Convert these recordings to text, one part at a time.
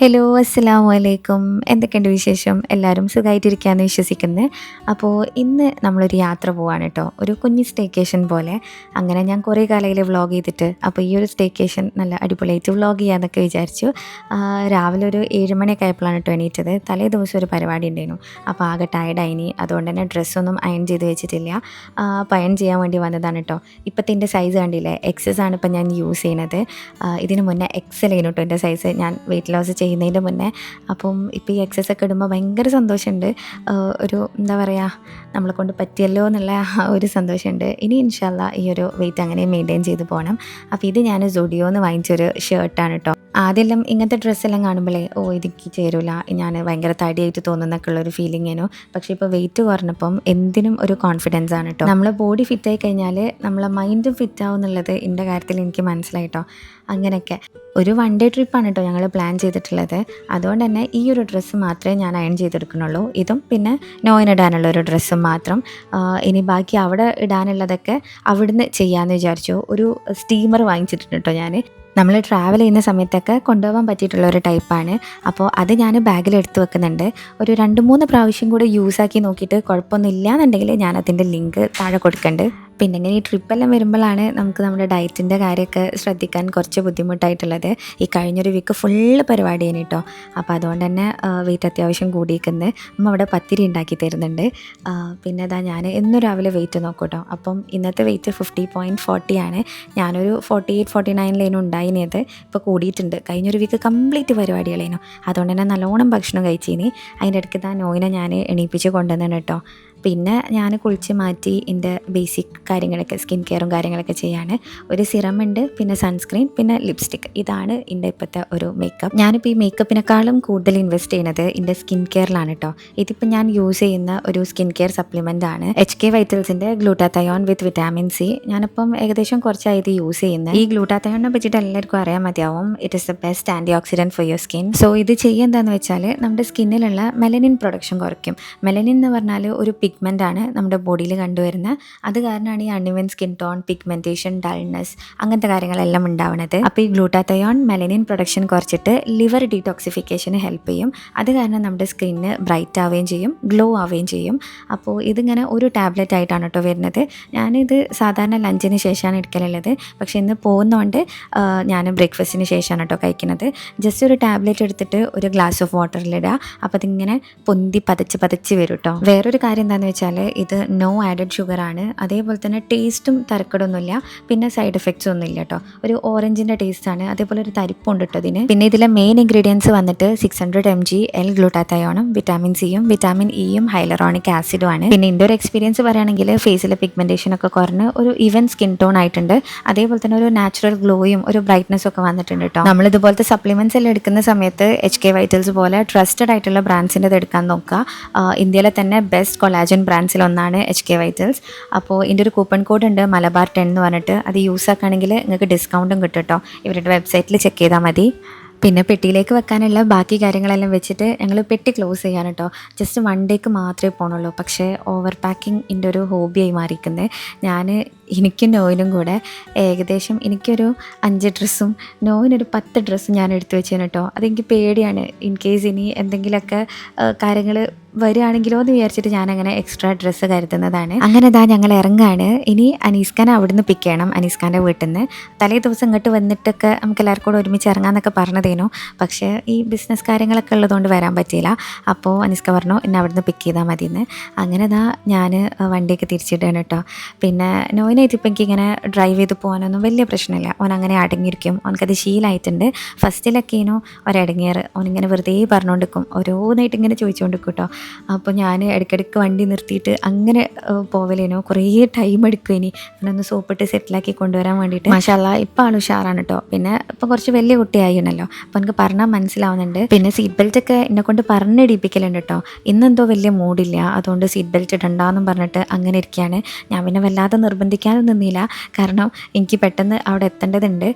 Hello അസ്സലാമു അലൈക്കും എന്തൊക്കെയുണ്ട് വിശേഷം? എല്ലാവരും സുഖമായിട്ടിരിക്കുകയെന്ന് വിശ്വസിക്കുന്നത് അപ്പോൾ ഇന്ന് നമ്മളൊരു യാത്ര പോവാണ് കേട്ടോ ഒരു കുഞ്ഞ് സ്റ്റേക്കേഷൻ പോലെ. അങ്ങനെ ഞാൻ കുറേ കാലയിൽ വ്ളോഗ് ചെയ്തിട്ട്. അപ്പോൾ ഈ ഒരു സ്റ്റേക്കേഷൻ നല്ല അടിപൊളിയായിട്ട് വ്ളോഗ് ചെയ്യാമെന്നൊക്കെ വിചാരിച്ചു. രാവിലെ ഒരു ഏഴ് മണിയൊക്കെ ആയപ്പോഴാണ് കേട്ടോ എണീറ്റത്. തലേ ദിവസം ഒരു പരിപാടി ഉണ്ടായിരുന്നു. അപ്പോൾ ആകെ ടയർഡായിനി അതുകൊണ്ട് തന്നെ ഡ്രസ്സൊന്നും അയൺ ചെയ്ത് വെച്ചിട്ടില്ല. അപ്പോൾ അയൺ ചെയ്യാൻ വേണ്ടി വന്നതാണ് കേട്ടോ ഇപ്പോഴത്തെ എന്റെ സൈസ് കണ്ടില്ലേ? എക്സസ് ആണ് ഇപ്പോൾ ഞാൻ യൂസ് ചെയ്യുന്നത് ഇതിന് മുന്നേ എക്സൽ ആയിരുന്നു കേട്ടോ എന്റെ സൈസ് ഞാൻ വെയിറ്റ് ലോസ് ചെയ്യുന്നതിന്റെ മുന്നേ. അപ്പം ഇപ്പോൾ ഈ എക്സസ് ഒക്കെ ഇടുമ്പോൾ ഭയങ്കര സന്തോഷമുണ്ട്. ഒരു എന്താ പറയുക നമ്മളെ കൊണ്ട് പറ്റിയല്ലോ എന്നുള്ള ആ ഒരു സന്തോഷമുണ്ട്. ഇനി ഇൻഷാല്ല ഈ ഒരു വെയിറ്റ് അങ്ങനെ മെയിന്റെയിൻ ചെയ്ത് പോകണം അപ്പോൾ ഇത് ഞാൻ സുഡിയോന്ന് വാങ്ങിച്ചൊരു ഷർട്ടാണ് കേട്ടോ ആദ്യമെല്ലാം ഇങ്ങനത്തെ ഡ്രസ്സെല്ലാം കാണുമ്പോഴേ ഓ ഇതിക്ക് ചേരൂല. ഞാൻ ഭയങ്കര തടിയായിട്ട് തോന്നുന്നൊക്കെ ഉള്ളൊരു ഫീലിംഗേനു പക്ഷേ ഇപ്പോൾ വെയിറ്റ് കുറഞ്ഞപ്പം എന്തിനും ഒരു കോൺഫിഡൻസ് ആണ് കേട്ടോ നമ്മളെ ബോഡി ഫിറ്റ് ആയി കഴിഞ്ഞാൽ നമ്മളെ മൈൻഡും ഫിറ്റ് ആവും എന്നുള്ളത് എന്റെ കാര്യത്തിൽ എനിക്ക് മനസ്സിലായിട്ടോ അങ്ങനെയൊക്കെ. ഒരു വൺ ഡേ ട്രിപ്പാണ് കേട്ടോ ഞങ്ങൾ പ്ലാൻ ചെയ്തിട്ടുള്ളത്. അതുകൊണ്ട് തന്നെ ഈ ഒരു ഡ്രസ്സ് മാത്രമേ ഞാൻ അയൺ ചെയ്തെടുക്കുന്നുള്ളൂ. ഇതും പിന്നെ നോയിനിടാനുള്ള ഒരു ഡ്രസ്സും മാത്രം. ഇനി ബാക്കി അവിടെ ഇടാനുള്ളതൊക്കെ അവിടുന്ന് ചെയ്യാമെന്ന് വിചാരിച്ചു. ഒരു സ്റ്റീമർ വാങ്ങിച്ചിട്ടുണ്ട് കേട്ടോ ഞാൻ നമ്മൾ ട്രാവൽ ചെയ്യുന്ന സമയത്തൊക്കെ കൊണ്ടുപോകാൻ പറ്റിയിട്ടുള്ള ഒരു ടൈപ്പാണ് അപ്പോൾ അത് ഞാൻ ബാഗിൽ എടുത്തു വെക്കുന്നുണ്ട്. ഒരു രണ്ട് മൂന്ന് പ്രാവശ്യം കൂടെ യൂസ് ആക്കി നോക്കിയിട്ട് കുഴപ്പമൊന്നും ഇല്ലാന്നുണ്ടെങ്കിൽ ഞാൻ അതിന്റെ ലിങ്ക് താഴെ കൊടുക്കുന്നുണ്ട് പിന്നെ ഇങ്ങനെ ഈ ട്രിപ്പെല്ലാം വരുമ്പോഴാണ് നമുക്ക് നമ്മുടെ ഡയറ്റിന്റെ കാര്യമൊക്കെ ശ്രദ്ധിക്കാൻ കുറച്ച് ബുദ്ധിമുട്ടായിട്ടുള്ളത്. ഈ കഴിഞ്ഞൊരു വീക്ക് ഫുള്ള് പരിപാടിയാണ് കേട്ടോ. അപ്പോൾ അതുകൊണ്ട് തന്നെ വെയിറ്റ് അത്യാവശ്യം കൂടിയിരിക്കുന്നത് അമ്മ അവിടെ പത്തിരി ഉണ്ടാക്കി തരുന്നുണ്ട്. പിന്നെ അതാ ഞാൻ എന്നും രാവിലെ വെയിറ്റ് നോക്കും കേട്ടോ. അപ്പം ഇന്നത്തെ വെയിറ്റ് ഫിഫ്റ്റി പോയിന്റ് ഫോർട്ടി ആണ്. ഞാനൊരു ഫോർട്ടി എയ്റ്റ് ഫോർട്ടി നയനിലേനും ഉണ്ടായിരുന്നത് ഇപ്പോൾ കൂടിയിട്ടുണ്ട്. കഴിഞ്ഞൊരു വീക്ക് കംപ്ലീറ്റ് പരിപാടികളേനു. അതുകൊണ്ട് തന്നെ നല്ലോണം ഭക്ഷണം കഴിച്ചിനി. അതിന്റെ ഇടയ്ക്ക് താ നോയിനെ ഞാൻ എണീപ്പിച്ച് കൊണ്ടുവന്നു കേട്ടോ. പിന്നെ ഞാൻ കുളിച്ച് മാറ്റി എന്റെ ബേസിക് കാര്യങ്ങളൊക്കെ സ്കിൻ കെയറും കാര്യങ്ങളൊക്കെ ചെയ്യാണ്. ഒരു സിറം ഉണ്ട് പിന്നെ സൺസ്ക്രീൻ പിന്നെ ലിപ്സ്റ്റിക് ഇതാണ് എന്റെ ഇപ്പോഴത്തെ ഒരു മേക്കപ്പ് ഞാനിപ്പോൾ ഈ മേക്കപ്പിനെക്കാളും കൂടുതൽ ഇൻവെസ്റ്റ് ചെയ്യുന്നത് എന്റെ സ്കിൻ കെയറിലാണ് കേട്ടോ ഇതിപ്പോൾ ഞാൻ യൂസ് ചെയ്യുന്ന ഒരു സ്കിൻ കെയർ സപ്ലിമെന്റ് ആണ്. എച്ച് കെ വൈറ്റൽസിന്റെ ഗ്ലൂട്ടാത്തയോൺ വിത്ത് വിറ്റാമിൻ സി ഞാനിപ്പം ഏകദേശം കുറച്ചായി ഇത് യൂസ് ചെയ്യുന്നത് ഈ ഗ്ലൂട്ടാത്തയോണിനെ പറ്റിയിട്ട് എല്ലാവർക്കും അറിയാൻ മതിയാവും. It is the best antioxidant for your skin so ഇത് ചെയ്യുക എന്താണെന്ന് വെച്ചാൽ നമ്മുടെ സ്കിന്നിലുള്ള മെലനിൻ പ്രൊഡക്ഷൻ കുറയ്ക്കും. മെലനിൻ എന്ന് പറഞ്ഞാൽ ഒരു പിഗ്മെന്റ് ആണ് നമ്മുടെ ബോഡിയിൽ കണ്ടുവരുന്നത്. അത് കാരണമാണ് ഈ uneven skin tone pigmentation dullness അങ്ങനത്തെ കാര്യങ്ങളെല്ലാം ഉണ്ടാവുന്നത് അപ്പോൾ ഈ ഗ്ലൂട്ടാത്തയോൺ മെലനിൻ പ്രൊഡക്ഷൻ കുറച്ചിട്ട് ലിവർ ഡീടോക്സിഫിക്കേഷന് ഹെൽപ്പ് ചെയ്യും. അത് കാരണം നമ്മുടെ സ്കിന്ന് ബ്രൈറ്റ് ആവുകയും ചെയ്യും ഗ്ലോ ആവുകയും ചെയ്യും. അപ്പോൾ ഇതിങ്ങനെ ഒരു ടാബ്ലറ്റ് ആയിട്ടാണ് കേട്ടോ വരുന്നത്. ഞാനിത് സാധാരണ ലഞ്ചിന് ശേഷമാണ് എടുക്കലുള്ളത്. പക്ഷേ ഇന്ന് പോകുന്നതുകൊണ്ട് ഞാൻ ബ്രേക്ക്ഫാസ്റ്റിന് ശേഷമാണ് കേട്ടോ കഴിക്കുന്നത്. ജസ്റ്റ് ഒരു ടാബ്ലറ്റ് എടുത്തിട്ട് ഒരു ഗ്ലാസ് ഓഫ് വാട്ടറിലിടുക അപ്പോൾ അതിങ്ങനെ പൊന്തി പതച്ച് പതച്ച് വരും കേട്ടോ. വേറൊരു കാര്യം എന്താണെന്ന് വെച്ചാൽ ഇത് നോ ആഡഡ് ഷുഗർ ആണ്. അതേപോലെ തന്നെ ടേസ്റ്റും തരക്കടൊന്നുമില്ല. പിന്നെ സൈഡ് എഫക്ട്സ് ഒന്നും ഇല്ല കേട്ടോ ഒരു ഓറഞ്ചിന്റെ ടേസ്റ്റ് ആണ്. അതേപോലെ ഒരു തരിപ്പുണ്ട് കേട്ടോ ഇതിന്. പിന്നെ ഇതിലെ മെയിൻ ഇൻഗ്രീഡിയൻസ് വന്നിട്ട് six hundred M G L ഗ്ലൂട്ടാത്തയോണും vitamin സിയും വിറ്റാമിൻ ഇയും ഹൈലറോണിക് ആസിഡും ആണ്. പിന്നെ എന്റെ ഒരു എക്സ്പീരിയൻസ് പറയുകയാണെങ്കിൽ ഫേസിലെ പിഗ്മെന്റേഷൻ ഒക്കെ കുറഞ്ഞ് ഒരു ഇവൻ സ്കിൻ ടോൺ ആയിട്ടുണ്ട്. അതേപോലെ തന്നെ ഒരു നാച്ചുറൽ ഗ്ലോയും ഒരു ബ്രൈറ്റ്നസ് ഒക്കെ വന്നിട്ടുണ്ട് കേട്ടോ നമ്മൾ ഇതുപോലത്തെ സപ്ലിമെന്റ്സ് എല്ലാം എടുക്കുന്ന സമയത്ത് എച്ച് കെ വൈറ്റൽസ് പോലെ ട്രസ്റ്റഡ് ആയിട്ടുള്ള ബ്രാൻഡ്സിന്റെ എടുക്കാൻ നോക്കുക. ഇന്ത്യയിലെ തന്നെ ബെസ്റ്റ് കൊളാജൻ ബ്രാൻഡ്സിൽ ഒന്നാണ് എച്ച് കെ വൈറ്റൽസ് അപ്പോൾ ഇതിന്റെ ഒരു കൂപ്പൺ കോഡ് ഉണ്ട് മലബാർ ടെൻ എന്ന് പറഞ്ഞിട്ട്. അത് യൂസ് ആക്കുകയാണെങ്കിൽ നിങ്ങൾക്ക് ഡിസ്കൗണ്ടും കിട്ടും കേട്ടോ ഇവരുടെ വെബ്സൈറ്റിൽ ചെക്ക് ചെയ്താൽ മതി. പിന്നെ പെട്ടിയിലേക്ക് വെക്കാനുള്ള ബാക്കി കാര്യങ്ങളെല്ലാം വെച്ചിട്ട് ഞങ്ങൾ പെട്ടി ക്ലോസ് ചെയ്യാൻ കേട്ടോ ജസ്റ്റ് വൺ ഡേക്ക് മാത്രമേ പോകണുള്ളൂ പക്ഷേ ഓവർ പാക്കിംഗ് എന്റെ ഒരു ഹോബിയായി മാറിയിരിക്കുന്നത് ഞാൻ എനിക്കും നോയിനും കൂടെ ഏകദേശം എനിക്കൊരു അഞ്ച് ഡ്രസ്സും നോയിനൊരു പത്ത് ഡ്രസ്സും ഞാൻ എടുത്തു വെച്ചേന് കേട്ടോ അതെനിക്ക് പേടിയാണ്. ഇൻ കേസ് ഇനി എന്തെങ്കിലുമൊക്കെ കാര്യങ്ങൾ വരികയാണെങ്കിലോ എന്ന് വിചാരിച്ചിട്ട് ഞാൻ അങ്ങനെ എക്സ്ട്രാ ഡ്രസ്സ് കരുതുന്നതാണ്. അങ്ങനെ ഇതാ ഞങ്ങൾ ഇറങ്ങാണ്. ഇനി അനീസ്ഖാൻ അവിടുന്ന് പിക്ക് ചെയ്യണം അനീസ്ഖാന്റെ വീട്ടിൽ നിന്ന് തലേ ദിവസം ഇങ്ങോട്ട് വന്നിട്ടൊക്കെ നമുക്ക് എല്ലാവർക്കും കൂടെ ഒരുമിച്ച് ഇറങ്ങാമെന്നൊക്കെ പറഞ്ഞതേനു. പക്ഷേ ഈ ബിസിനസ് കാര്യങ്ങളൊക്കെ ഉള്ളതുകൊണ്ട് വരാൻ പറ്റിയില്ല. അപ്പോൾ അനീസ്ക പറഞ്ഞു എന്നെ അവിടുന്ന് പിക്ക് ചെയ്താൽ മതി എന്ന് അങ്ങനെ ഇതാ ഞാൻ വണ്ടിയൊക്കെ തിരിച്ചിട്ടാണ് കേട്ടോ പിന്നെ നോയിനായിട്ട് ഇപ്പം എനിക്കിങ്ങനെ ഡ്രൈവ് ചെയ്ത് പോകാനൊന്നും വലിയ പ്രശ്നമില്ല. ഓൻ അങ്ങനെ അടങ്ങിയിരിക്കും. ഓനക്കത് ശീലമായിട്ടുണ്ട് ഫസ്റ്റിലൊക്കെ ഇനോ ഒരടങ്ങിയർ ഓനിങ്ങനെ വെറുതെ പറഞ്ഞുകൊണ്ടിരിക്കും ഓരോന്നായിട്ട് ഇങ്ങനെ ചോദിച്ചുകൊണ്ടിരിക്കും കേട്ടോ അപ്പോൾ ഞാൻ ഇടയ്ക്കിടയ്ക്ക് വണ്ടി നിർത്തിയിട്ട് അങ്ങനെ പോവലേനോ? കുറേ ടൈം എടുക്കും ഇനി ഒന്ന് സോപ്പിട്ട് സെറ്റിലാക്കി കൊണ്ടുവരാൻ വേണ്ടിയിട്ട്. മാഷാല്ല ഇപ്പം ആണ് ഉഷാറാണ് കേട്ടോ പിന്നെ ഇപ്പം കുറച്ച് വലിയ കുട്ടിയായിരുന്നല്ലോ അപ്പം എനിക്ക് പറഞ്ഞാൽ മനസ്സിലാവുന്നുണ്ട്. പിന്നെ സീറ്റ് ബെൽറ്റ് ഒക്കെ എന്നെ കൊണ്ട് പറഞ്ഞിടിപ്പിക്കലുണ്ട് കേട്ടോ ഇന്നെന്തോ വലിയ മൂഡില്ല അതുകൊണ്ട് സീറ്റ് ബെൽറ്റ് ഇടണ്ടാന്നും പറഞ്ഞിട്ട് അങ്ങനെ ഇരിക്കുകയാണ് ഞാൻ പിന്നെ വല്ലാതെ നിർബന്ധിക്കാനും നിന്നില്ല. കാരണം എനിക്ക് പെട്ടെന്ന് അവിടെ എത്തേണ്ടതുണ്ട്.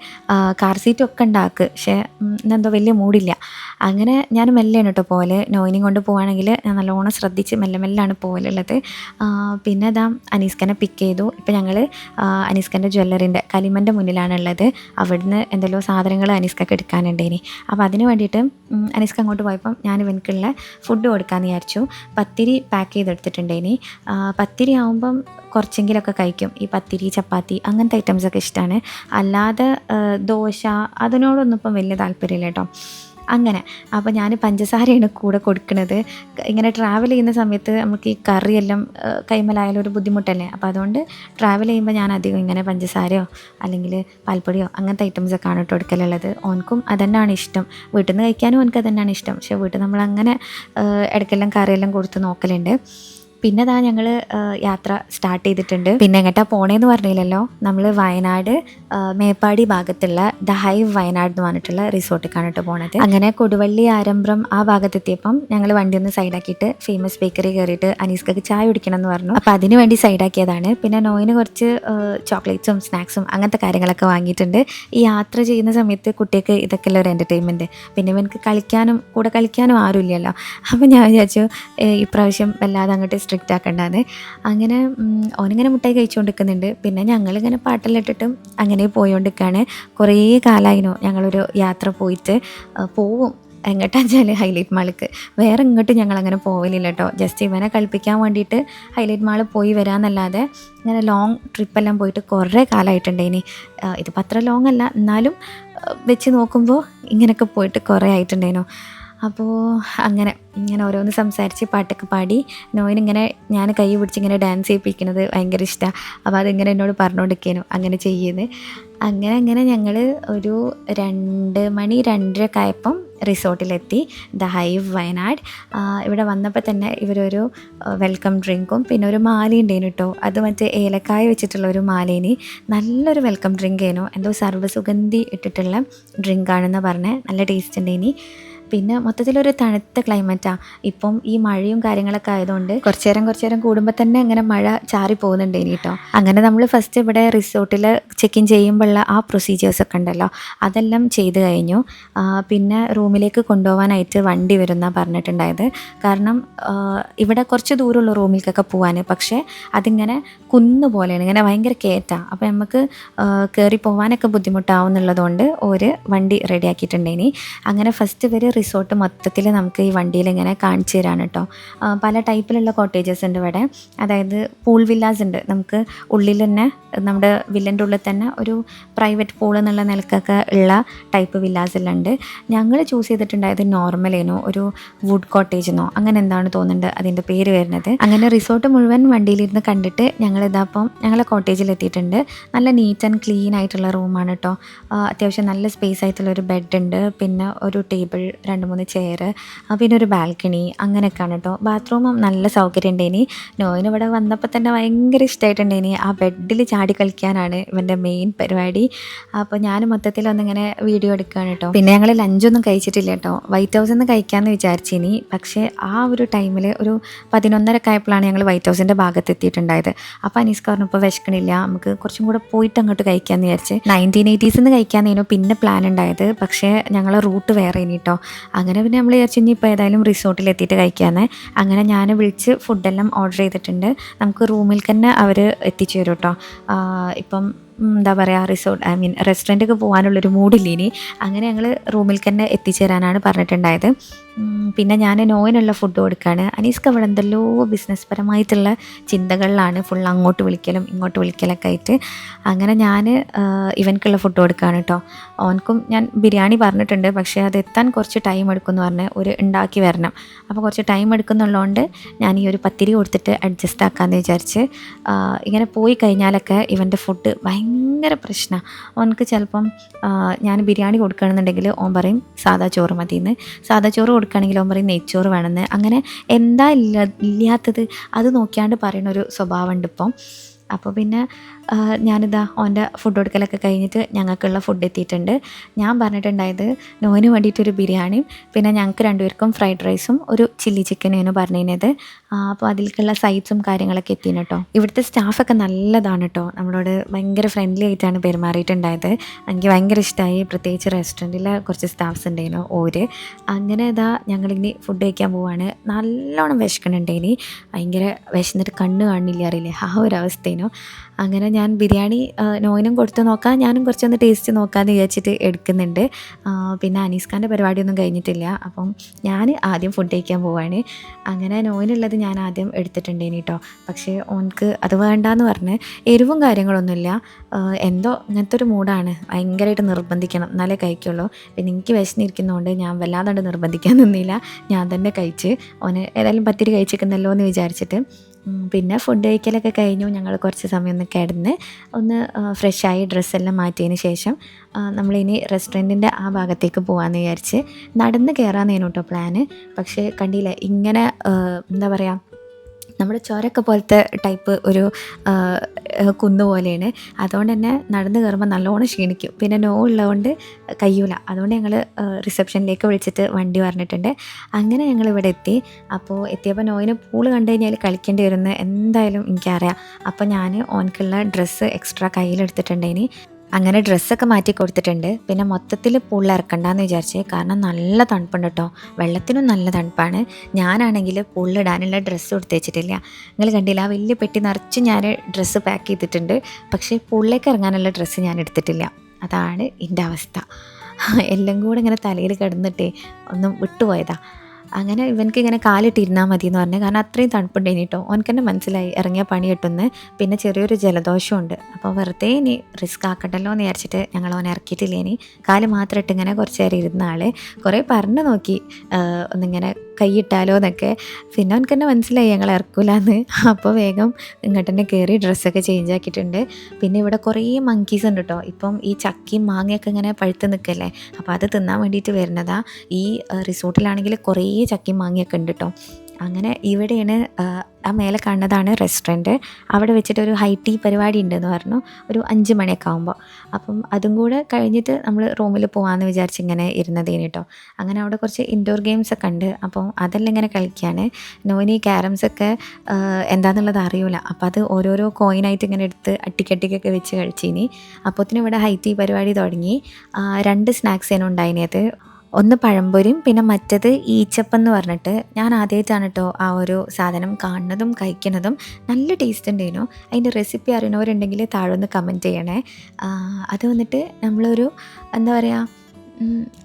കാർ സീറ്റ് ഒക്കെ ഉണ്ടാക്ക്. പക്ഷേ ഇന്നെന്തോ വലിയ മൂഡില്ല അങ്ങനെ ഞാൻ മെല്ലെയാണ് കേട്ടോ പോലെ നോയിനിങ് കൊണ്ട് പോവുകയാണെങ്കിൽ ഞാൻ നല്ലോണം ശ്രദ്ധിച്ച് മെല്ലെ മെല്ലാണ് പോകലുള്ളത് പിന്നെ അതാ അനീസ്കനെ പിക്ക് ചെയ്തു. ഇപ്പം ഞങ്ങൾ അനീസ്കന്റെ ജ്വല്ലറിന്റെ കലിമന്റെ മുന്നിലാണുള്ളത്. അവിടുന്ന് എന്തെല്ലോ സാധനങ്ങൾ അനീസ്കൊക്കെ എടുക്കാനുണ്ടേനി. അപ്പോൾ അതിന് വേണ്ടിയിട്ട് അനീസ്ക അങ്ങോട്ട് പോയപ്പം ഞാൻ ഇവനക്കുള്ള ഫുഡ് കൊടുക്കാമെന്ന് വിചാരിച്ചു. പത്തിരി പാക്ക് ചെയ്തെടുത്തിട്ടുണ്ടേനി. പത്തിരി ആകുമ്പം കുറച്ചെങ്കിലൊക്കെ കഴിക്കും. ഈ പത്തിരി ചപ്പാത്തി അങ്ങനത്തെ ഐറ്റംസൊക്കെ ഇഷ്ടമാണ് അല്ലാതെ ദോശ അതിനോടൊന്നും ഇപ്പം വലിയ താല്പര്യമില്ല കേട്ടോ. അങ്ങനെ. അപ്പോൾ ഞാൻ പഞ്ചസാരയാണ് കൂടെ കൊടുക്കുന്നത് ഇങ്ങനെ ട്രാവൽ ചെയ്യുന്ന സമയത്ത് നമുക്ക് ഈ കറിയെല്ലാം കൈമലായാലും ഒരു ബുദ്ധിമുട്ടല്ലേ? അപ്പോൾ അതുകൊണ്ട് ട്രാവൽ ചെയ്യുമ്പോൾ ഞാൻ അധികം ഇങ്ങനെ പഞ്ചസാരയോ അല്ലെങ്കിൽ പാൽപ്പൊടിയോ അങ്ങനത്തെ ഐറ്റംസൊക്കെ ആണ് കേട്ടോ എടുക്കലുള്ളത്. ഓനക്കും അതന്നെയാണ് ഇഷ്ടം. വീട്ടിൽ നിന്ന് കഴിക്കാനും ഓനക്ക് അതന്നെയാണ് ഇഷ്ടം. പക്ഷേ വീട്ടിൽ നമ്മളങ്ങനെ ഇടയ്ക്കെല്ലാം കറിയെല്ലാം കൊടുത്ത് നോക്കലുണ്ട്. പിന്നെ അതാ ഞങ്ങൾ യാത്ര സ്റ്റാർട്ട് ചെയ്തിട്ടുണ്ട്. പിന്നെ എങ്ങോട്ടാ പോണേന്ന് പറഞ്ഞില്ലല്ലോ. നമ്മൾ വയനാട് മേപ്പാടി ഭാഗത്തുള്ള ദ ഹൈവ് വയനാട് എന്ന് പറഞ്ഞിട്ടുള്ള റിസോർട്ടിലേക്കാണ് കേട്ടോ പോണത്. അങ്ങനെ കൊടുവള്ളി ആരംഭം ആ ഭാഗത്തെത്തിയപ്പം ഞങ്ങൾ വണ്ടി ഒന്ന് സൈഡാക്കിയിട്ട് ഫേമസ് ബേക്കറി കയറിയിട്ട് അനീസ്കക്ക് ചായ കുടിക്കണം എന്ന് പറഞ്ഞു. അപ്പോൾ അതിന് വേണ്ടി സൈഡാക്കിയതാണ്. പിന്നെ നോയിന് കുറച്ച് ചോക്ലേറ്റ്സും സ്നാക്സും അങ്ങനത്തെ കാര്യങ്ങളൊക്കെ വാങ്ങിയിട്ടുണ്ട്. ഈ യാത്ര ചെയ്യുന്ന സമയത്ത് കുട്ടിയൊക്കെ ഇതൊക്കെ ഉള്ള ഒരു എന്റർടൈൻമെന്റ് പിന്നെ എനിക്ക് കളിക്കാനും കൂടെ കളിക്കാനും ആരുമില്ലല്ലോ. അപ്പോൾ ഞാൻ വിചാരിച്ചു ഇപ്രാവശ്യം വല്ലാതെ അങ്ങോട്ട് സ്ട്രിക്റ്റ് ആക്കേണ്ടത് അങ്ങനെ ഓനിങ്ങനെ മുട്ടായി കഴിച്ചുകൊണ്ടിരിക്കുന്നുണ്ട് പിന്നെ ഞങ്ങളിങ്ങനെ പാട്ടെല്ലാം ഇട്ടിട്ടും അങ്ങനെ പോയോണ്ടിരിക്കുകയാണ് കുറേ കാലമായിരുന്നു ഞങ്ങളൊരു യാത്ര പോയിട്ട്. പോവും. എങ്ങോട്ടാന്ന് വെച്ചാൽ ഹൈലൈറ്റ് മാളിക്ക്. വേറെ ഇങ്ങോട്ട് ഞങ്ങൾ അങ്ങനെ കേട്ടോ ജസ്റ്റ് ഇവനെ കളിപ്പിക്കാൻ വേണ്ടിയിട്ട് ഹൈലൈറ്റ് മാൾ പോയി വരാമെന്നല്ലാതെ ഇങ്ങനെ ലോങ് ട്രിപ്പെല്ലാം പോയിട്ട് കുറേ കാലമായിട്ടുണ്ട് ഇനി ഇതിപ്പോൾ അത്ര ലോങ് അല്ല എന്നാലും വെച്ച് നോക്കുമ്പോൾ ഇങ്ങനെയൊക്കെ പോയിട്ട് കുറേ ആയിട്ടുണ്ടേനോ. അപ്പോൾ അങ്ങനെ ഇങ്ങനെ ഓരോന്ന് സംസാരിച്ച് പാട്ടൊക്കെ പാടി നോയിനിങ്ങനെ ഞാൻ കൈ പിടിച്ച് ഇങ്ങനെ ഡാൻസ് ചെയ്യിപ്പിക്കുന്നത് ഭയങ്കര ഇഷ്ടമാണ് അപ്പോൾ അതിങ്ങനെ എന്നോട് പറഞ്ഞുകൊണ്ടിരിക്കുന്നു അങ്ങനെ ചെയ്യുന്നത് അങ്ങനെ അങ്ങനെ ഞങ്ങൾ ഒരു രണ്ട് മണി രണ്ടരയൊക്കെ ആയപ്പം റിസോർട്ടിലെത്തി. The hive Wayanad. ഇവിടെ വന്നപ്പോൾ തന്നെ ഇവരൊരു വെൽക്കം ഡ്രിങ്കും പിന്നെ ഒരു മാല ഉണ്ടേനു കേട്ടോ അത് മറ്റേ ഏലക്കായ വെച്ചിട്ടുള്ള ഒരു മാലേനി. നല്ലൊരു വെൽക്കം ഡ്രിങ്ക് ആയിരുന്നു എന്തോ സർവസുഗന്ധി ഇട്ടിട്ടുള്ള ഡ്രിങ്കാണെന്ന് പറഞ്ഞ്. നല്ല ടേസ്റ്റ് ഉണ്ടായിനി പിന്നെ മൊത്തത്തിലൊരു തണുത്ത ക്ലൈമറ്റാണ് ഇപ്പം ഈ മഴയും കാര്യങ്ങളൊക്കെ ആയതുകൊണ്ട് കുറച്ചു നേരം കുറച്ചു നേരം കൂടുമ്പോൾ തന്നെ അങ്ങനെ മഴ ചാറി പോകുന്നുണ്ട് ഇനി കേട്ടോ അങ്ങനെ നമ്മൾ ഫസ്റ്റ് ഇവിടെ റിസോർട്ടിൽ ചെക്ക് ഇൻ ചെയ്യുമ്പോഴുള്ള ആ പ്രൊസീജിയേഴ്സൊക്കെ ഉണ്ടല്ലോ. അതെല്ലാം ചെയ്ത് കഴിഞ്ഞു. പിന്നെ റൂമിലേക്ക് കൊണ്ടുപോകാനായിട്ട് വണ്ടി വരുന്ന പറഞ്ഞിട്ടുണ്ടായത്. കാരണം ഇവിടെ കുറച്ച് ദൂരമുള്ള റൂമിലേക്കൊക്കെ പോകാൻ പക്ഷേ അതിങ്ങനെ കുന്നു പോലെയാണ്. ഇങ്ങനെ ഭയങ്കര കയറ്റാണ് അപ്പോൾ നമുക്ക് കയറി പോകാനൊക്കെ ബുദ്ധിമുട്ടാവുന്നുള്ളതുകൊണ്ട് ഒരു വണ്ടി റെഡിയാക്കിയിട്ടുണ്ടേനി അങ്ങനെ ഫസ്റ്റ് ഇവർ റിസോർട്ട് മൊത്തത്തിൽ നമുക്ക് ഈ വണ്ടിയിൽ ഇങ്ങനെ കാണിച്ചു തരാണ് കേട്ടോ. പല ടൈപ്പിലുള്ള കോട്ടേജസ് ഉണ്ട് ഇവിടെ. അതായത് പൂൾ വില്ലാസ് ഉണ്ട്. നമുക്ക് ഉള്ളിൽ തന്നെ നമ്മുടെ വില്ലന്റെ ഉള്ളിൽ തന്നെ ഒരു പ്രൈവറ്റ് പൂൾ എന്നുള്ള നിലക്കൊക്കെ ഉള്ള ടൈപ്പ് വില്ലാസ് എല്ലാം ഉണ്ട്. ഞങ്ങൾ ചൂസ് ചെയ്തിട്ടുണ്ടായത് നോർമലേനോ ഒരു വുഡ് കോട്ടേജെന്നോ അങ്ങനെ എന്താണ് തോന്നുന്നത് അതിന്റെ പേര് വരുന്നത്. അങ്ങനെ റിസോർട്ട് മുഴുവൻ വണ്ടിയിലിരുന്ന് കണ്ടിട്ട് ഞങ്ങൾ ഇതാപ്പം ഞങ്ങളെ കോട്ടേജിൽ എത്തിയിട്ടുണ്ട്. നല്ല നീറ്റ് ആൻഡ് ക്ലീൻ ആയിട്ടുള്ള റൂമാണ് കേട്ടോ. അത്യാവശ്യം നല്ല സ്പേസ് ആയിട്ടുള്ള ഒരു ബെഡ് ഉണ്ട്. പിന്നെ ഒരു ടേബിൾ രണ്ട് മൂന്ന് ചെയർ പിന്നെ ഒരു ബാൽക്കണി അങ്ങനെയൊക്കെയാണ് കേട്ടോ ബാത്റൂമും നല്ല സൗകര്യം ഉണ്ടേനി. നോയിന് ഇവിടെ വന്നപ്പോൾ തന്നെ ഭയങ്കര ഇഷ്ടമായിട്ടുണ്ടേനി ആ ബെഡിൽ ചാടി കളിക്കാനാണ് ഇവന്റെ മെയിൻ പരിപാടി. അപ്പോൾ ഞാൻ മൊത്തത്തിൽ ഒന്നിങ്ങനെ വീഡിയോ എടുക്കുകയാണ് കേട്ടോ പിന്നെ ഞങ്ങൾ ലഞ്ചൊന്നും കഴിച്ചിട്ടില്ല കേട്ടോ വൈറ്റ് ഹൗസിൽ നിന്ന് കഴിക്കാമെന്ന് വിചാരിച്ചിനി. പക്ഷേ ആ ഒരു ടൈമിൽ ഒരു പതിനൊന്നരക്കെ ആയപ്പോഴാണ് ഞങ്ങൾ വൈറ്റ് ഹൗസിന്റെ ഭാഗത്ത് എത്തിയിട്ടുണ്ടായത്. അപ്പോൾ അനീസ് ഇപ്പോൾ വിശക്കണില്ല. നമുക്ക് കുറച്ചും കൂടെ പോയിട്ട് അങ്ങോട്ട് കഴിക്കാമെന്ന് വിചാരിച്ച്. നയന്റീൻ എയ്റ്റീസിൽ നിന്ന് കഴിക്കാമെന്നേനു പിന്നെ പ്ലാൻ ഉണ്ടായത്. പക്ഷേ ഞങ്ങളെ റൂട്ട് വേറെ ഇനി കേട്ടോ അങ്ങനെ പിന്നെ നമ്മൾ വിചാരിച്ചു ഇനി ഇപ്പോൾ ഏതായാലും റിസോർട്ടിൽ എത്തിയിട്ട് കഴിക്കാമെന്ന് അങ്ങനെ ഞാൻ വിളിച്ച് ഫുഡെല്ലാം ഓർഡർ ചെയ്തിട്ടുണ്ട്. നമുക്ക് റൂമിൽ തന്നെ അവർ എത്തിച്ചു തരും കേട്ടോ ഇപ്പം എന്താ പറയുക റിസോർട്ട് ഐ മീൻ റെസ്റ്റോറന്റൊക്കെ പോകാനുള്ളൊരു മൂഡില്ല ഇനി. അങ്ങനെ ഞങ്ങൾ റൂമിൽ തന്നെ എത്തിച്ചേരാനാണ് പറഞ്ഞിട്ടുണ്ടായത്. പിന്നെ ഞാൻ നോയിനുള്ള ഫുഡ് കൊടുക്കുകയാണ് അനീസ്ക്ക് അവിടെ എന്തെല്ലോ ബിസിനസ് പരമായിട്ടുള്ള ചിന്തകളിലാണ് ഫുൾ അങ്ങോട്ട് വിളിക്കലും ഇങ്ങോട്ട് വിളിക്കലൊക്കെ ആയിട്ട്. അങ്ങനെ ഞാൻ ഇവൻക്കുള്ള ഫുഡ് കൊടുക്കുകയാണ് കേട്ടോ ഓൻക്കും ഞാൻ ബിരിയാണി പറഞ്ഞിട്ടുണ്ട് പക്ഷേ അത് എത്താൻ കുറച്ച് ടൈം എടുക്കുമെന്ന് പറഞ്ഞ് ഒരു ഉണ്ടാക്കി വരണം. അപ്പോൾ കുറച്ച് ടൈം എടുക്കുന്നുള്ളതുകൊണ്ട് ഞാൻ ഈ ഒരു പത്തിരി കൊടുത്തിട്ട് അഡ്ജസ്റ്റ് ആക്കാമെന്ന് വിചാരിച്ച് ഇങ്ങനെ പോയി കഴിഞ്ഞാലൊക്കെ ഇവന്റെ ഫുഡ് ഭയങ്കര പ്രശ്നമാണ് ഓനക്ക് ചിലപ്പം ഞാൻ ബിരിയാണി കൊടുക്കുകയാണെന്നുണ്ടെങ്കിൽ ഓൻ പറയും സാദാ ചോറ് മതിയെന്ന്. സാദാ ചോറ് കൊടുക്കുകയാണെങ്കിൽ ഓൻ പറയും നെയ്ച്ചോറ് വേണമെന്ന്. അങ്ങനെ എന്താ ഇല്ല ഇല്ലാത്തത്? അത് നോക്കിയാണ്ട് പറയുന്നൊരു സ്വഭാവമുണ്ട് ഇപ്പം. അപ്പോൾ പിന്നെ ഞാനിതാ ഓന്റെ ഫുഡ് കൊടുക്കലൊക്കെ കഴിഞ്ഞിട്ട് ഞങ്ങൾക്കുള്ള ഫുഡ് എത്തിയിട്ടുണ്ട്. ഞാൻ പറഞ്ഞിട്ടുണ്ടായത് നോന് വേണ്ടിയിട്ടൊരു ബിരിയാണിയും പിന്നെ ഞങ്ങൾക്ക് രണ്ടുപേർക്കും ഫ്രൈഡ് റൈസും ഒരു ചില്ലി ചിക്കനും പറഞ്ഞിരുന്നത്. അപ്പോൾ അതിലേക്കുള്ള സൈറ്റ്സും കാര്യങ്ങളൊക്കെ എത്തിയിന് കേട്ടോ ഇവിടുത്തെ സ്റ്റാഫൊക്കെ നല്ലതാണ് കേട്ടോ നമ്മളോട് ഭയങ്കര ഫ്രണ്ട്ലി ആയിട്ടാണ് പെരുമാറിയിട്ടുണ്ടായത്. എനിക്ക് ഭയങ്കര ഇഷ്ടമായി പ്രത്യേകിച്ച് റെസ്റ്റോറന്റിലെ കുറച്ച് സ്റ്റാഫ്സ് ഉണ്ടായിരുന്നു ഓര്. അങ്ങനെ ഇതാ ഞങ്ങളിനി ഫുഡ് കഴിക്കാൻ പോവാണ്. നല്ലോണം വിശക്കണുണ്ട് ഇനി ഭയങ്കര വിശന്നിട്ട് കണ്ണ് കാണില്ല അറിയില്ലേ? ആ ഒരു അവസ്ഥേനു. അങ്ങനെ ഞാൻ ബിരിയാണി നോയിനും കൊടുത്ത് നോക്കാം. ഞാനും കുറച്ചൊന്ന് ടേസ്റ്റ് നോക്കാമെന്ന് വിചാരിച്ചിട്ട് എടുക്കുന്നുണ്ട്. പിന്നെ അനീസ്ഖാന്റെ പരിപാടിയൊന്നും കഴിഞ്ഞിട്ടില്ല. അപ്പം ഞാൻ ആദ്യം ഫുഡ് കഴിക്കാൻ പോവാണ്. അങ്ങനെ നോയിനുള്ളത് ഞാൻ ആദ്യം എടുത്തിട്ടുണ്ടേനി കേട്ടോ പക്ഷേ ഓൻക്ക് അത് വേണ്ടാന്ന് പറഞ്ഞ് എരിവും കാര്യങ്ങളൊന്നുമില്ല. എന്തോ ഇങ്ങനത്തെ ഒരു മൂഡാണ്. ഭയങ്കരമായിട്ട് നിർബന്ധിക്കണം. എന്നാലേ കഴിക്കുള്ളൂ. പിന്നെ എനിക്ക് വിശന്നിരിക്കുന്നതുകൊണ്ട് ഞാൻ വല്ലാതെ നിർബന്ധിക്കാൻ നിന്നില്ല. ഞാൻ തന്നെ കഴിച്ച് ഓന് ഏതായാലും പത്തിരി കഴിച്ചിരിക്കുന്നല്ലോ എന്ന് വിചാരിച്ചിട്ട്. പിന്നെ ഫുഡ് കഴിക്കലൊക്കെ കഴിഞ്ഞു. ഞങ്ങൾ കുറച്ച് സമയം ഒന്ന് കിടന്ന് ഒന്ന് ഫ്രഷായി ഡ്രസ്സെല്ലാം മാറ്റിയതിന് ശേഷം നമ്മളിനി റെസ്റ്റോറന്റിന്റെ ആ ഭാഗത്തേക്ക് പോകാമെന്ന് വിചാരിച്ച് നടന്ന് കയറാമെന്നേനു കേട്ടോ പ്ലാന് പക്ഷേ കണ്ടില്ല ഇങ്ങനെ എന്താ പറയുക നമ്മുടെ ചോരക്ക പോലത്തെ ടൈപ്പ് ഒരു കുന്ന് പോലെയാണ്. അതുകൊണ്ട് തന്നെ നടന്ന് കയറുമ്പോൾ നല്ലോണം ക്ഷീണിക്കും. പിന്നെ നോ ഉള്ളതുകൊണ്ട് കഴിയൂല അതുകൊണ്ട് ഞങ്ങൾ റിസപ്ഷനിലേക്ക് വിളിച്ചിട്ട് വണ്ടി പറഞ്ഞിട്ടുണ്ട്. അങ്ങനെ ഞങ്ങൾ ഇവിടെ എത്തി. അപ്പോൾ എത്തിയപ്പോൾ നോയിന് പൂൾ കണ്ടു കഴിഞ്ഞാൽ കളിക്കേണ്ടി വരുന്നത് എന്തായാലും എനിക്കറിയാം. അപ്പോൾ ഞാൻ ഓൻക്കുള്ള ഡ്രസ്സ് എക്സ്ട്രാ കയ്യിലെടുത്തിട്ടുണ്ടേനി അങ്ങനെ ഡ്രസ്സൊക്കെ മാറ്റി കൊടുത്തിട്ടുണ്ട്. പിന്നെ മൊത്തത്തിൽ പൂളിൽ ഇറക്കണ്ടെന്ന് വിചാരിച്ച്. കാരണം നല്ല തണുപ്പുണ്ട് കേട്ടോ. വെള്ളത്തിനും നല്ല തണുപ്പാണ്. ഞാനാണെങ്കിൽ പൂളിലിടാനുള്ള ഡ്രസ്സ് കൊടുത്ത് വെച്ചിട്ടില്ല. നിങ്ങൾ കണ്ടില്ല ആ വലിയ പെട്ടി നിറച്ച് ഞാൻ ഡ്രസ്സ് പാക്ക് ചെയ്തിട്ടുണ്ട്. പക്ഷേ പൂളിലേക്ക് ഇറങ്ങാനുള്ള ഡ്രസ്സ് ഞാൻ എടുത്തിട്ടില്ല. അതാണ് എന്റെ അവസ്ഥ. എല്ലാം കൂടെ ഇങ്ങനെ തലയിൽ കിടന്നിട്ടേ ഒന്നും വിട്ടുപോയതാ. അങ്ങനെ ഇവനക്ക് ഇങ്ങനെ കാലിട്ടിരുന്നാൽ മതി എന്ന് പറഞ്ഞു. കാരണം അത്രയും തണുപ്പുണ്ടേനി കേട്ടോ ഓനക്ക് തന്നെ മനസ്സിലായി. ഇറങ്ങിയ പണി കിട്ടുന്നു. പിന്നെ ചെറിയൊരു ജലദോഷമുണ്ട് അപ്പോൾ വെറുതെ ഇനി റിസ്ക് ആക്കണ്ടല്ലോ എന്ന് വിചാരിച്ചിട്ട് ഞങ്ങൾ ഓനെ ഇറക്കിയിട്ടില്ല ഇനി. കാൽ മാത്രം ഇട്ട് ഇങ്ങനെ കുറച്ച് നേരം ഇരുന്ന കുറേ പറഞ്ഞു നോക്കി. ഒന്നിങ്ങനെ കൈയിട്ടാലോ എന്നൊക്കെ. പിന്നെ അവനക്ക് തന്നെ മനസ്സിലായി ഞങ്ങൾ ഇറക്കൂലെന്ന്. അപ്പോൾ വേഗം ഇങ്ങോട്ട് തന്നെ കയറി ഡ്രസ്സൊക്കെ ചേഞ്ച് ആക്കിയിട്ടുണ്ട്. പിന്നെ ഇവിടെ കുറേ മങ്കീസ് ഉണ്ട് കേട്ടോ ഇപ്പം ഈ ചക്കിയും മാങ്ങയൊക്കെ ഇങ്ങനെ പഴുത്ത് നിൽക്കല്ലേ അപ്പോൾ അത് തിന്നാൻ വേണ്ടിയിട്ട് വരുന്നതാ. ഈ റിസോർട്ടിലാണെങ്കിൽ കുറേ ചക്കിയും മാങ്ങയൊക്കെ ഉണ്ട് കേട്ടോ അങ്ങനെ ഇവിടെയാണ് ആ, മേലെ കാണുന്നതാണ് റെസ്റ്റോറന്റ് അവിടെ വെച്ചിട്ട് ഒരു ഹൈ ടീ പരിപാടി ഉണ്ടെന്ന് പറഞ്ഞു. ഒരു അഞ്ച് മണിയൊക്കെ ആകുമ്പോൾ അപ്പം അതും കൂടെ കഴിഞ്ഞിട്ട് നമ്മൾ റൂമിൽ പോകാമെന്ന് വിചാരിച്ച് ഇങ്ങനെ ഇരുന്നതേന് കേട്ടോ അങ്ങനെ അവിടെ കുറച്ച് ഇൻഡോർ ഗെയിംസ് ഒക്കെ ഉണ്ട്. അപ്പം അതെല്ലാം ഇങ്ങനെ കളിക്കുകയാണ് നോനി ക്യാരംസ് ഒക്കെ എന്താണെന്നുള്ളത് അറിയൂല. അപ്പം അത് ഓരോരോ കോയിനായിട്ട് ഇങ്ങനെ എടുത്ത് അട്ടിക്കട്ടിക്കൊക്കെ വെച്ച് കഴിച്ചിനി അപ്പോഴത്തേനും ഇവിടെ ഹൈ ടീ പരിപാടി തുടങ്ങി. രണ്ട് സ്നാക്സ് ഉണ്ടായിനത്. ഒന്ന് പഴംപൊരിയും പിന്നെ മറ്റത് ഈച്ചപ്പം എന്ന് പറഞ്ഞിട്ട് ഞാൻ ആദ്യമായിട്ടാണ് കേട്ടോ ആ ഒരു സാധനം കാണുന്നതും കഴിക്കുന്നതും. നല്ല ടേസ്റ്റ് ഉണ്ടായിരുന്നു അതിന്റെ റെസിപ്പി അറിയുന്നവരുണ്ടെങ്കിൽ താഴെ ഒന്ന് കമന്റ് ചെയ്യണേ. അത് വന്നിട്ട് നമ്മളൊരു എന്താ പറയുക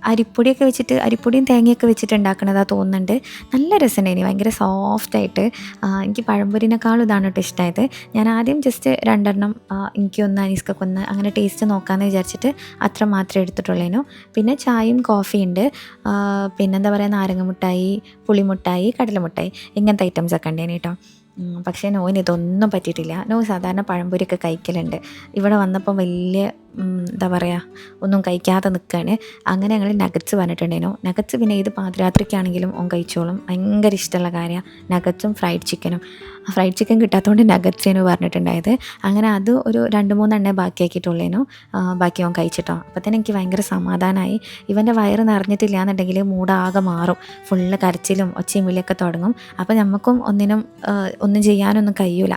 അരിപ്പൊടിയൊക്കെ വെച്ചിട്ട് അരിപ്പൊടിയും തേങ്ങയൊക്കെ വെച്ചിട്ട് ഉണ്ടാക്കണതാണ് തോന്നുന്നുണ്ട്. നല്ല രസമുണ്ടായിനി ഭയങ്കര സോഫ്റ്റായിട്ട് എനിക്ക് പഴംപൊരിനേക്കാളും ഇതാണ് കേട്ടോ ഇഷ്ടമായത്. ഞാൻ ആദ്യം ജസ്റ്റ് രണ്ടെണ്ണം എനിക്കൊന്ന് അനീസ്ക്കൊക്കെ ഒന്ന് അങ്ങനെ ടേസ്റ്റ് നോക്കാമെന്ന് വിചാരിച്ചിട്ട് അത്ര മാത്രമേ എടുത്തിട്ടുള്ളേനു. പിന്നെ ചായയും കോഫിയും ഉണ്ട്. പിന്നെന്താ പറയുക നാരങ്ങ മുട്ടായി പുളിമുട്ടായി കടലമുട്ടായി ഇങ്ങനത്തെ ഐറ്റംസൊക്കെ ഉണ്ടേനെ കേട്ടോ. പക്ഷേ നോവിന് ഇതൊന്നും പറ്റിയിട്ടില്ല. നോവ് സാധാരണ പഴംപൊരിയൊക്കെ കഴിക്കലുണ്ട്. ഇവിടെ വന്നപ്പോൾ വലിയ എന്താ പറയുക ഒന്നും കഴിക്കാതെ നിൽക്കുകയാണ് അങ്ങനെ ഞങ്ങൾ നഗറ്റ്സ് പറഞ്ഞിട്ടുണ്ടായിരുന്നു നഗറ്റ്സ് പിന്നെ ഇത് പാതിരാത്രിക്കാണെങ്കിലും ഓൻ കഴിച്ചോളും. ഭയങ്കര ഇഷ്ടമുള്ള കാര്യമാണ് നഗറ്റ്സും ഫ്രൈഡ് ചിക്കനും ഫ്രൈഡ് ചിക്കൻ കിട്ടാത്തതുകൊണ്ട് നഗറ്റ്സേനു പറഞ്ഞിട്ടുണ്ടായത്. അങ്ങനെ അത് ഒരു രണ്ട് മൂന്നെണ്ണേ ബാക്കിയാക്കിയിട്ടുള്ളേനു. ബാക്കി അവൻ കഴിച്ചിട്ടോ. അപ്പത്തേനും എനിക്ക് ഭയങ്കര സമാധാനമായി ഇവന്റെ വയറ് നിറഞ്ഞിട്ടില്ല എന്നുണ്ടെങ്കിൽ മൂടാകെ മാറും. ഫുള്ള് കരച്ചിലും ഒച്ചയും വിളിയൊക്കെ തുടങ്ങും. അപ്പോൾ നമുക്കും ഒന്നിനും ഒന്നും ചെയ്യാനൊന്നും കഴിയൂല.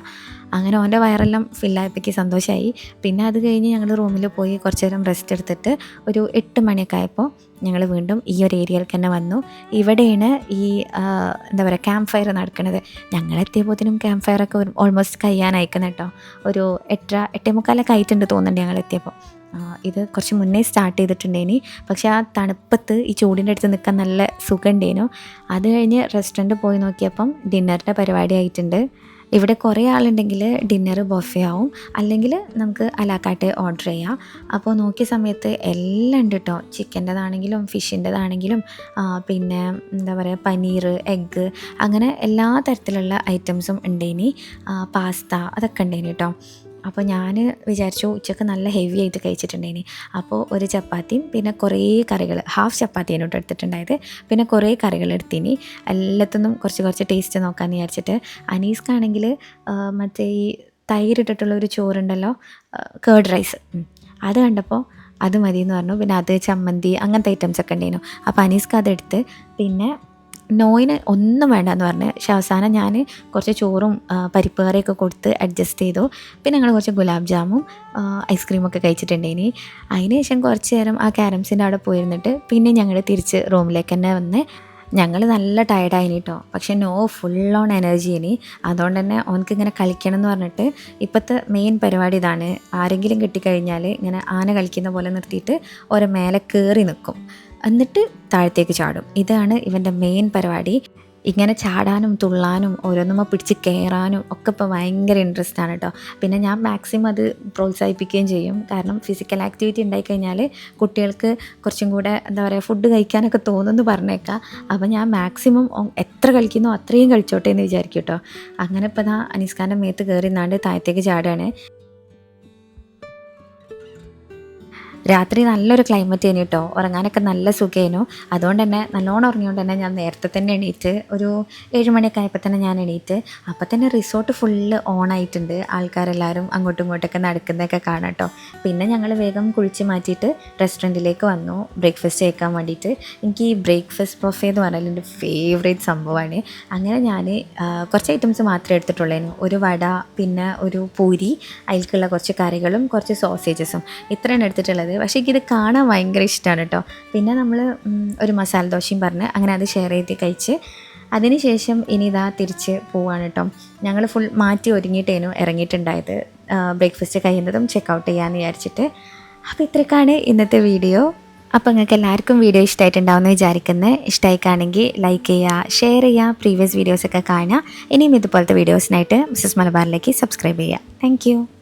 അങ്ങനെ ഓന്റെ വയറെല്ലാം ഫില്ലായപ്പോഴേക്ക് സന്തോഷമായി പിന്നെ അത് കഴിഞ്ഞ് ഞങ്ങൾ റൂമിൽ പോയി കുറച്ച് നേരം റെസ്റ്റ് എടുത്തിട്ട് ഒരു എട്ട് മണിയൊക്കെ ആയപ്പോൾ ഞങ്ങൾ വീണ്ടും ഈ ഒരു ഏരിയയിൽ തന്നെ വന്നു. ഇവിടെയാണ് ഈ എന്താ പറയുക ക്യാമ്പ് ഫയർ നടക്കുന്നത് ഞങ്ങൾ എത്തിയപ്പോഴത്തേനും ക്യാമ്പ് ഫയറൊക്കെ ഓൾമോസ്റ്റ് കഴിയാനയക്കുന്ന കേട്ടോ. ഒരു എട്ടര എട്ടേ മുക്കാലൊക്കെ ആയിട്ടുണ്ട് തോന്നുന്നുണ്ട് ഞങ്ങൾ എത്തിയപ്പോൾ. ഇത് കുറച്ച് മുന്നേ സ്റ്റാർട്ട് ചെയ്തിട്ടുണ്ടേനി. പക്ഷേ ആ തണുപ്പത്ത് ഈ ചൂടിന്റെ അടുത്ത് നിൽക്കാൻ നല്ല സുഖമുണ്ടേനു അത് കഴിഞ്ഞ് റെസ്റ്റോറന്റ് പോയി നോക്കിയപ്പം ഡിന്നറിന്റെ പരിപാടി ആയിട്ടുണ്ട്. ഇവിടെ കുറേ ആളുണ്ടെങ്കിൽ ഡിന്നർ ബൊഫേ ആവും. അല്ലെങ്കിൽ നമുക്ക് അലാക്കാട്ട് ഓർഡർ ചെയ്യാം. അപ്പോൾ നോക്കിയ സമയത്ത് എല്ലാം ഉണ്ട് കേട്ടോ ചിക്കന്റെതാണെങ്കിലും ഫിഷിന്റെതാണെങ്കിലും പിന്നെ എന്താ പറയുക പനീർ എഗ്ഗ് അങ്ങനെ എല്ലാ തരത്തിലുള്ള ഐറ്റംസും ഉണ്ടേനി. പാസ്ത അതൊക്കെ ഉണ്ടേനി കേട്ടോ അപ്പോൾ ഞാൻ വിചാരിച്ചു ഉച്ചയ്ക്ക് നല്ല ഹെവി ആയിട്ട് കഴിച്ചിട്ടുണ്ടേനി അപ്പോൾ ഒരു ചപ്പാത്തിയും പിന്നെ കുറേ കറികൾ ഹാഫ് ചപ്പാത്തിയാണ് കേട്ടോ എടുത്തിട്ടുണ്ടായത്. പിന്നെ കുറേ കറികൾ എടുത്തിനി. എല്ലാത്തൊന്നും കുറച്ച് കുറച്ച് ടേസ്റ്റ് നോക്കാമെന്ന് വിചാരിച്ചിട്ട്. അനീസ്ക്കാണെങ്കിൽ മറ്റേ ഈ തൈരിട്ടിട്ടുള്ള ഒരു ചോറുണ്ടല്ലോ കേർഡ് റൈസ് അത് കണ്ടപ്പോൾ അത് മതി എന്ന് പറഞ്ഞു. പിന്നെ അത് ചമ്മന്തി അങ്ങനത്തെ ഐറ്റംസ് ഒക്കെ ഉണ്ടായിരുന്നു അപ്പോൾ അനീസ്ക്ക് അതെടുത്ത് പിന്നെ നോയിന് ഒന്നും വേണ്ടെന്ന് പറഞ്ഞ്. പക്ഷെ അവസാനം ഞാൻ കുറച്ച് ചോറും പരിപ്പ് കറിയൊക്കെ കൊടുത്ത് അഡ്ജസ്റ്റ് ചെയ്തു. പിന്നെ ഞങ്ങൾ കുറച്ച് ഗുലാബ് ജാമും ഐസ്ക്രീമൊക്കെ കഴിച്ചിട്ടുണ്ടേനി. അതിന് ശേഷം കുറച്ച് നേരം ആ ക്യാരംസിന്റെ അവിടെ പോയിരുന്നിട്ട് പിന്നെ ഞങ്ങൾ തിരിച്ച് റൂമിലേക്ക് തന്നെ വന്ന് ഞങ്ങൾ നല്ല ടയർഡായിനി കേട്ടോ പക്ഷെ നോ ഫുൾ ഓൺ എനർജി ഇനി അതുകൊണ്ട് തന്നെ ഓനക്ക് ഇങ്ങനെ കളിക്കണം എന്ന് പറഞ്ഞിട്ട് ഇപ്പോഴത്തെ മെയിൻ പരിപാടി ഇതാണ്. ആരെങ്കിലും കിട്ടിക്കഴിഞ്ഞാൽ ഇങ്ങനെ ആന കളിക്കുന്ന പോലെ നിർത്തിയിട്ട് ഓരോ മേലെ കയറി നിൽക്കും എന്നിട്ട് താഴത്തേക്ക് ചാടും. ഇതാണ് ഇവന്റെ മെയിൻ പരിപാടി. ഇങ്ങനെ ചാടാനും തുള്ളാനും ഓരോന്നുമ്മ പിടിച്ച് കയറാനും ഒക്കെ ഇപ്പോൾ ഭയങ്കര ഇൻട്രസ്റ്റ് ആണ് കേട്ടോ പിന്നെ ഞാൻ മാക്സിമം അത് പ്രോത്സാഹിപ്പിക്കുകയും ചെയ്യും. കാരണം ഫിസിക്കൽ ആക്ടിവിറ്റി ഉണ്ടായിക്കഴിഞ്ഞാൽ കുട്ടികൾക്ക് കുറച്ചും കൂടെ എന്താ പറയുക ഫുഡ് കഴിക്കാനൊക്കെ തോന്നുന്നു പറഞ്ഞേക്കാം. അപ്പോൾ ഞാൻ മാക്സിമം എത്ര കളിക്കുന്നോ അത്രയും കളിച്ചോട്ടെ എന്ന് വിചാരിക്കും കേട്ടോ അങ്ങനെ ഇപ്പോൾ ദാ അനീസ്ഖാന്റെ മേത്ത് കയറി നാണ്ട് താഴത്തേക്ക് ചാടുകയാണ് രാത്രി നല്ലൊരു ക്ലൈമറ്റ് ആയിരുന്നു കേട്ടോ ഉറങ്ങാനൊക്കെ നല്ല സുഖമായിരുന്നു അതുകൊണ്ട് തന്നെ നല്ലോണം ഉറങ്ങിയോണ്ട് തന്നെ ഞാൻ നേരത്തെ തന്നെ എണീറ്റ് ഒരു ഏഴ് മണിയൊക്കെ ആയപ്പോൾ തന്നെ ഞാൻ എണീറ്റ് അപ്പോൾ തന്നെ റിസോർട്ട് ഫുള്ള് ആയിട്ടുണ്ട്. ആൾക്കാരെല്ലാവരും അങ്ങോട്ടും ഇങ്ങോട്ടൊക്കെ നടക്കുന്നതൊക്കെ കാണാം കേട്ടോ പിന്നെ ഞങ്ങൾ വേഗം കുഴിച്ച് മാറ്റിയിട്ട് റെസ്റ്റോറന്റിലേക്ക് വന്നു. ബ്രേക്ക്ഫാസ്റ്റ് കഴിക്കാൻ വേണ്ടിയിട്ട് എനിക്ക് ഈ ബ്രേക്ക്ഫാസ്റ്റ് ബൊഫേ എന്ന് പറഞ്ഞാൽ എന്റെ ഫേവറേറ്റ് സംഭവമാണ് അങ്ങനെ ഞാൻ കുറച്ച് ഐറ്റംസ് മാത്രമേ എടുത്തിട്ടുള്ളൂ ഒരു വട പിന്നെ ഒരു പൂരി അതിലേക്കുള്ള കുറച്ച് കറികളും കുറച്ച് സോസേജസും ഇത്രയാണ് എടുത്തിട്ടുള്ളത്. പക്ഷേ എനിക്കിത് കാണാൻ ഭയങ്കര ഇഷ്ടമാണ് കേട്ടോ. പിന്നെ നമ്മൾ ഒരു മസാല ദോശയും പറഞ്ഞ് അങ്ങനെ അത് ഷെയർ ചെയ്ത് കഴിച്ച് അതിനുശേഷം ഇനി ഇതാ തിരിച്ച് പോവാണ് കേട്ടോ. ഞങ്ങൾ ഫുൾ മാറ്റി ഒരുങ്ങിയിട്ടേനു ഇറങ്ങിയിട്ടുണ്ടായത്. ബ്രേക്ക്ഫാസ്റ്റ് കഴിയുന്നതും ചെക്കൗട്ട് ചെയ്യാമെന്ന് വിചാരിച്ചിട്ട്. അപ്പോൾ ഇത്രയൊക്കെയാണ് ഇന്നത്തെ വീഡിയോ അപ്പോൾ നിങ്ങൾക്ക് എല്ലാവർക്കും വീഡിയോ ഇഷ്ടമായിട്ടുണ്ടാവുമെന്ന് വിചാരിക്കുന്നത് ഇഷ്ടമായിക്കാണെങ്കിൽ ലൈക്ക് ചെയ്യുക ഷെയർ ചെയ്യുക പ്രീവിയസ് വീഡിയോസൊക്കെ കാണുക. ഇനിയും ഇതുപോലത്തെ വീഡിയോസിനായിട്ട് മിസ്സസ് മലബാറിലേക്ക് സബ്സ്ക്രൈബ് ചെയ്യുക. താങ്ക്